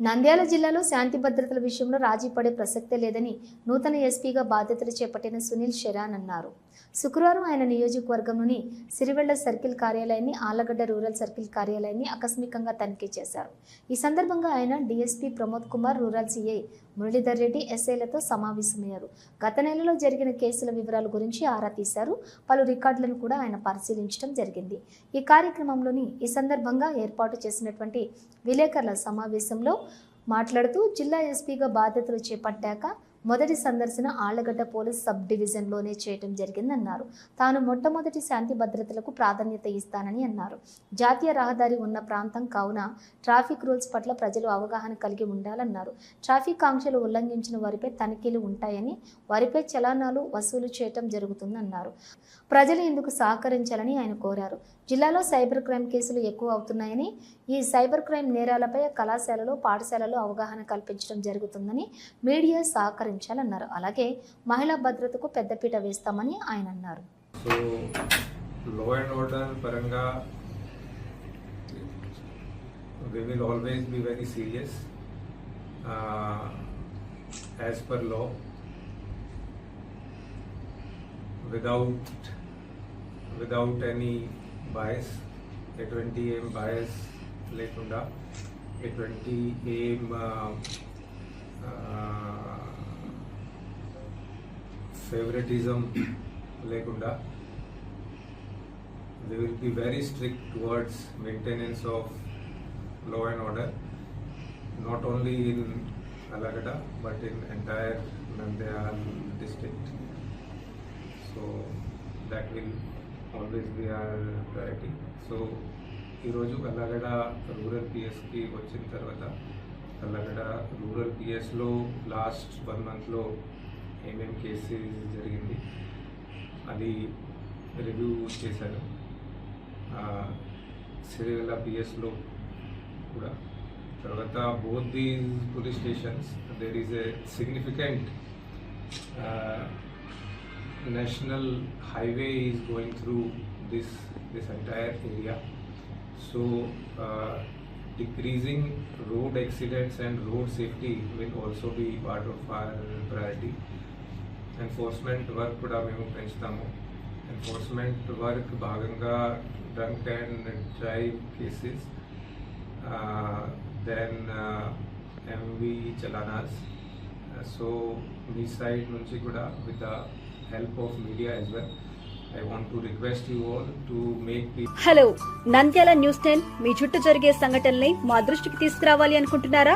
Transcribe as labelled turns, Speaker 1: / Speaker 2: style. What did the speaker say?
Speaker 1: నంద్యాల జిల్లాలో శాంతి భద్రతల విషయంలో రాజీ పడే ప్రసక్తే లేదని నూతన ఎస్పీగా బాధ్యతలు చేపట్టిన సునీల్ షెరాన్ అన్నారు. శుక్రవారం ఆయన నియోజకవర్గంలోని సిరివెళ్ళ సర్కిల్ కార్యాలయాన్ని ఆలగడ్డ రూరల్ సర్కిల్ కార్యాలయాన్ని ఆకస్మికంగా తనిఖీ చేశారు. ఈ సందర్భంగా ఆయన DSP Pramod Kumar rural CI Muralidhar Reddy ఎస్ఐలతో సమావేశమయ్యారు. గత నెలలో జరిగిన కేసుల వివరాల గురించి ఆరా తీశారు. పలు రికార్డులను కూడా ఆయన పరిశీలించడం జరిగింది. ఈ కార్యక్రమంలోని ఈ సందర్భంగా ఏర్పాటు చేసినటువంటి విలేకరుల సమావేశంలో మాట్లాడుతూ జిల్లా ఎస్పీగా బాధ్యతలు చేపట్టాక మొదటి సందర్శన ఆళ్ళగడ్డ పోలీస్ సబ్ డివిజన్లోనే చేయటం జరిగిందన్నారు. తాను మొట్టమొదటి శాంతి భద్రతలకు ప్రాధాన్యత ఇస్తానని అన్నారు. జాతీయ రహదారి ఉన్న ప్రాంతం కావున ట్రాఫిక్ రూల్స్ పట్ల ప్రజలు అవగాహన కలిగి ఉండాలన్నారు. ట్రాఫిక్ ఆంక్షలు ఉల్లంఘించిన వారిపై తనిఖీలు ఉంటాయని వారిపై చలానాలు వసూలు చేయటం జరుగుతుందన్నారు. ప్రజలు ఇందుకు సహకరించాలని ఆయన కోరారు. జిల్లాలో సైబర్ క్రైమ్ కేసులు ఎక్కువ అవుతున్నాయని ఈ సైబర్ క్రైమ్ నేరాలపై కళాశాలలో పాఠశాలలో అవగాహన కల్పించడం జరుగుతుందని మీడియా సహకరించాలన్నారు అలాగే మహిళా భద్రతకు పెద్దపీట వేస్తామని ఆయన అన్నారు.
Speaker 2: సో లో అండ్ ఆర్డర్ పరంగా we will always be very serious uh, as per law. Without without any bias ఎటువంటి ఏం బయస్ లేకుండా ఎటువంటి ఏం ఫేవరెటిజం లేకుండా they will be very strict towards maintenance of law and order, not only in Alagada but in entire Nandyal district. So that will always be our priority. So ఈరోజు అల్లగడ rural పిఎస్కి వచ్చిన తర్వాత Allagadda rural పిఎస్లో last one మంత్లో ఏమేమి cases జరిగింది అది review చేశాను సిరివెల్ల పిఎస్లో కూడా తర్వాత both the police stations there is a significant national highway is going through this this entire area so decreasing road accidents and road safety will also be part of our priority. Enforcement work కూడా మేము పెంచుతాము. Enforcement work భాగంగా drunk and drive cases then MV challans so me side నుంచి కూడా with the help of media as well I want to request you all to make the
Speaker 3: hello Nandyal news ten మీ చుట్టూ జరిగే సంఘటనల్ని మా దృష్టికి తీసుకురావాలి అనుకుంటున్నారా?